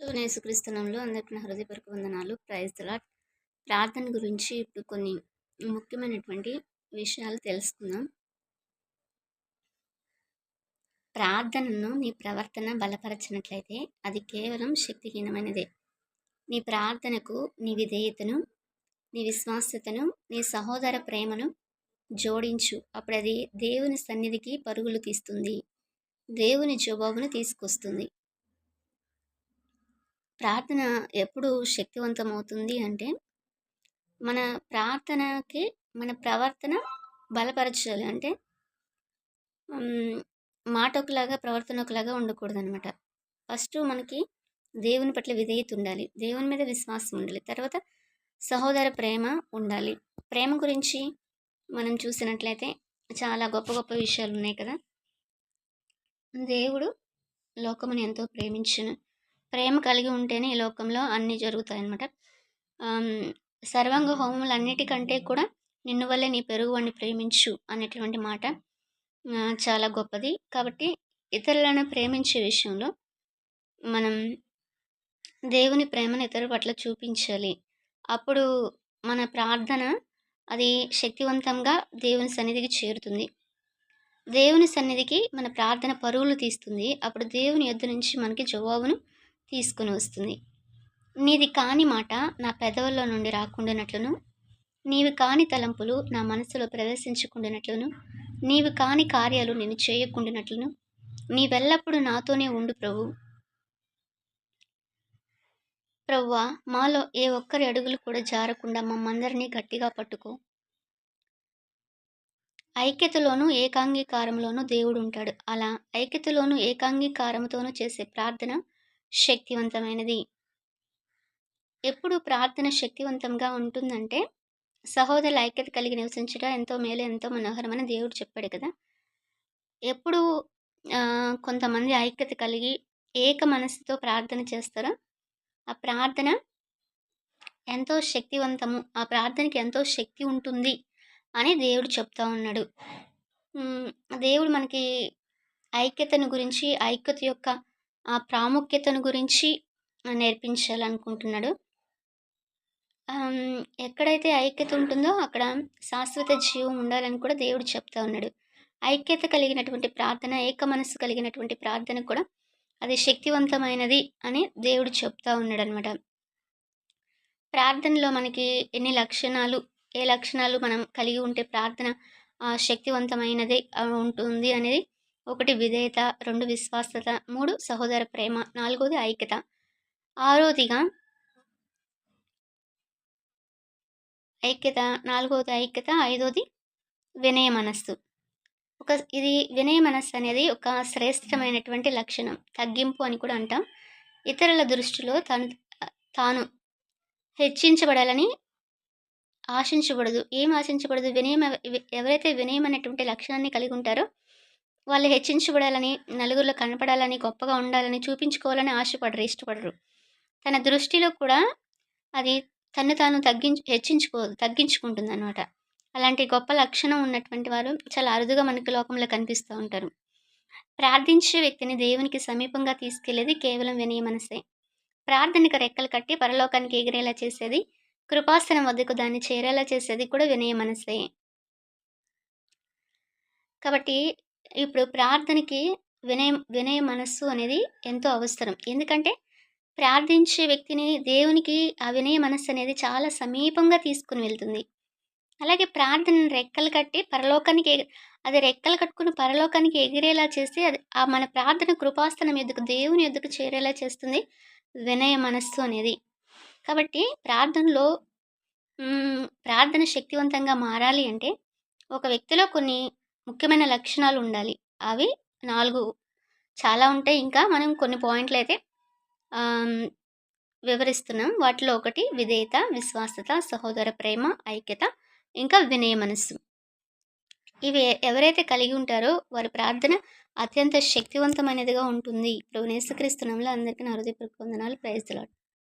యేసుక్రీస్తునంలో అందరికీ నా హృదయపూర్వక వందనాలు. ప్రైజ్ లాట్ ప్రార్థన గురించి ఇప్పుడు కొన్ని ముఖ్యమైనటువంటి విషయాలు తెలుసుకుందాం. ప్రార్థనను నీ ప్రవర్తన బలపరచినట్లయితే అది కేవలం శక్తిహీనమైనదే. నీ ప్రార్థనకు నీ విధేయతను నీ విశ్వాసతను నీ సహోదర ప్రేమను జోడించు. అప్పుడు అది దేవుని సన్నిధికి పరుగులు తీస్తుంది. దేవుని జవాబును తీసుకొస్తుంది. ప్రార్థన ఎప్పుడు శక్తివంతమవుతుంది అంటే మన ప్రార్థనకి మన ప్రవర్తన బలపరచాలి. అంటే మాట ఒకలాగా ప్రవర్తన ఒకలాగా ఉండకూడదు అనమాట ఫస్ట్ మనకి దేవుని పట్ల విధేయత ఉండాలి. దేవుని మీద విశ్వాసం ఉండాలి. తర్వాత సహోదర ప్రేమ ఉండాలి. ప్రేమ గురించి మనం చూసినట్లయితే చాలా గొప్ప గొప్ప విషయాలు ఉన్నాయి కదా. దేవుడు లోకమును ఎంతో ప్రేమించిన ప్రేమ కలిగి ఉంటేనే ఈ లోకంలో అన్నీ జరుగుతాయి అన్నమాట సర్వాంగ హోమములన్నిటికంటే కూడా నిన్ను వల్లే నీ పెరుగు వాడిని ప్రేమించు అనేటువంటి మాట చాలా గొప్పది. కాబట్టి ఇతరులను ప్రేమించే విషయంలో మనం దేవుని ప్రేమను ఇతరుల పట్ల చూపించాలి. అప్పుడు మన ప్రార్థన అది శక్తివంతంగా దేవుని సన్నిధికి చేరుతుంది. దేవుని సన్నిధికి మన ప్రార్థన పరువులు తీస్తుంది. అప్పుడు దేవుని ఎద్దు నుంచి మనకి జవాబును తీసుకుని వస్తుంది. నీది కాని మాట నా పెదవుల్లో నుండి రాకుండానట్లును. నీవి కాని తలంపులు నా మనసులో ప్రవేశించకుండానట్లును. నీవు కాని కార్యాలు నేను చేయకుండానట్లును. నీవెల్లప్పుడూ నాతోనే ఉండు ప్రభు. ప్రవ్వా మాలో ఏ ఒక్కరి అడుగులు కూడా జారకుండా మమ్మందరినీ గట్టిగా పట్టుకో. ఐక్యతలోనూ ఏకాంగీకారంలోనూ దేవుడు ఉంటాడు అలా ఐక్యతలోనూ ఏకాంగీకారంతోనూ చేసే ప్రార్థన శక్తివంతమైనది. ఎప్పుడు ప్రార్థన శక్తివంతంగా ఉంటుందంటే సహోదర ఐక్యత కలిగి నివసించడం ఎంతో మేలు ఎంతో మనోహరమని దేవుడు చెప్పాడు కదా. ఎప్పుడు కొంతమంది ఐక్యత కలిగి ఏక మనసుతో ప్రార్థన చేస్తారో ఆ ప్రార్థన ఎంతో శక్తివంతము ఆ ప్రార్థనకి ఎంతో శక్తి ఉంటుంది అని దేవుడు చెప్తా ఉన్నాడు. దేవుడు మనకి ఐక్యతను గురించి ఐక్యత యొక్క ఆ ప్రాముఖ్యతను గురించి నేర్పించాలనుకుంటున్నాడు. ఎక్కడైతే ఐక్యత ఉంటుందో అక్కడ శాశ్వత జీవం ఉండాలని కూడా దేవుడు చెప్తా ఉన్నాడు. ఐక్యత కలిగినటువంటి ప్రార్థన ఏక మనస్సు కలిగినటువంటి ప్రార్థన కూడా అది శక్తివంతమైనది అని దేవుడు చెప్తా ఉన్నాడు అనమాట ప్రార్థనలో మనకి ఎన్ని లక్షణాలు ఏ లక్షణాలు మనం కలిగి ఉంటే ప్రార్థన శక్తివంతమైనది ఉంటుంది అనేది ఒకటి విధేయత రెండు విశ్వాసత మూడు సహోదర ప్రేమ నాలుగోది ఐక్యత. ఆరోదిగా ఐక్యత నాలుగోది ఐక్యత ఐదోది వినయ మనస్సు. ఒక ఇది వినయ మనస్సు అనేది ఒక శ్రేష్టమైనటువంటి లక్షణం తగ్గింపు అని కూడా అంటాం. ఇతరుల దృష్టిలో తను తాను హెచ్చించబడాలని ఆశించబడదు. ఏం ఆశించకూడదు వినయం ఎవరైతే వినయం అనేటువంటి లక్షణాన్ని కలిగి ఉంటారో వాళ్ళు హెచ్చించబడాలని నలుగురిలో కనపడాలని గొప్పగా ఉండాలని చూపించుకోవాలని ఆశపడరు ఇష్టపడరు. తన దృష్టిలో కూడా అది తను తాను తగ్గించు హెచ్చించుకోదు తగ్గించుకుంటుంది అనమాట అలాంటి గొప్ప లక్షణం ఉన్నటువంటి వారు చాలా అరుదుగా మనకి లోకంలో కనిపిస్తూ ఉంటారు. ప్రార్థించే వ్యక్తిని దేవునికి సమీపంగా తీసుకెళ్ళేది కేవలం వినయ మనసే. ప్రార్థనకు రెక్కలు కట్టి పరలోకానికి ఎగిరేలా చేసేది కృపాసనం వద్దకు దాన్ని చేరేలా చేసేది కూడా వినయ మనసే. కాబట్టి ఇప్పుడు ప్రార్థనకి వినయ వినయ మనస్సు అనేది ఎంతో అవసరం. ఎందుకంటే ప్రార్థించే వ్యక్తిని దేవునికి ఆ వినయ మనస్సు అనేది చాలా సమీపంగా తీసుకుని వెళ్తుంది. అలాగే ప్రార్థన రెక్కలు కట్టి పరలోకానికి అది రెక్కలు కట్టుకుని పరలోకానికి ఎగిరేలా చేసి అది ఆ మన ప్రార్థన కృపాస్థనం ఎద్దుకు దేవుని ఎద్దుకు చేరేలా చేస్తుంది వినయ మనస్సు అనేది. కాబట్టి ప్రార్థనలో ప్రార్థన శక్తివంతంగా మారాలి అంటే ఒక వ్యక్తిలో కొన్ని ముఖ్యమైన లక్షణాలు ఉండాలి అవి నాలుగు. చాలా ఉంటాయి ఇంకా మనం కొన్ని పాయింట్లు అయితే వివరిస్తున్నాం. వాటిలో ఒకటి విధేయత విశ్వాసత సహోదర ప్రేమ ఐక్యత ఇంకా వినయ మనస్సు. ఇవి ఎవరైతే కలిగి ఉంటారో వారి ప్రార్థన అత్యంత శక్తివంతమైనదిగా ఉంటుంది. ఇప్పుడు నేసుక్రీస్తునంలో అందరికీ నా హృదయపూర్వక వందనాలు. Praise lot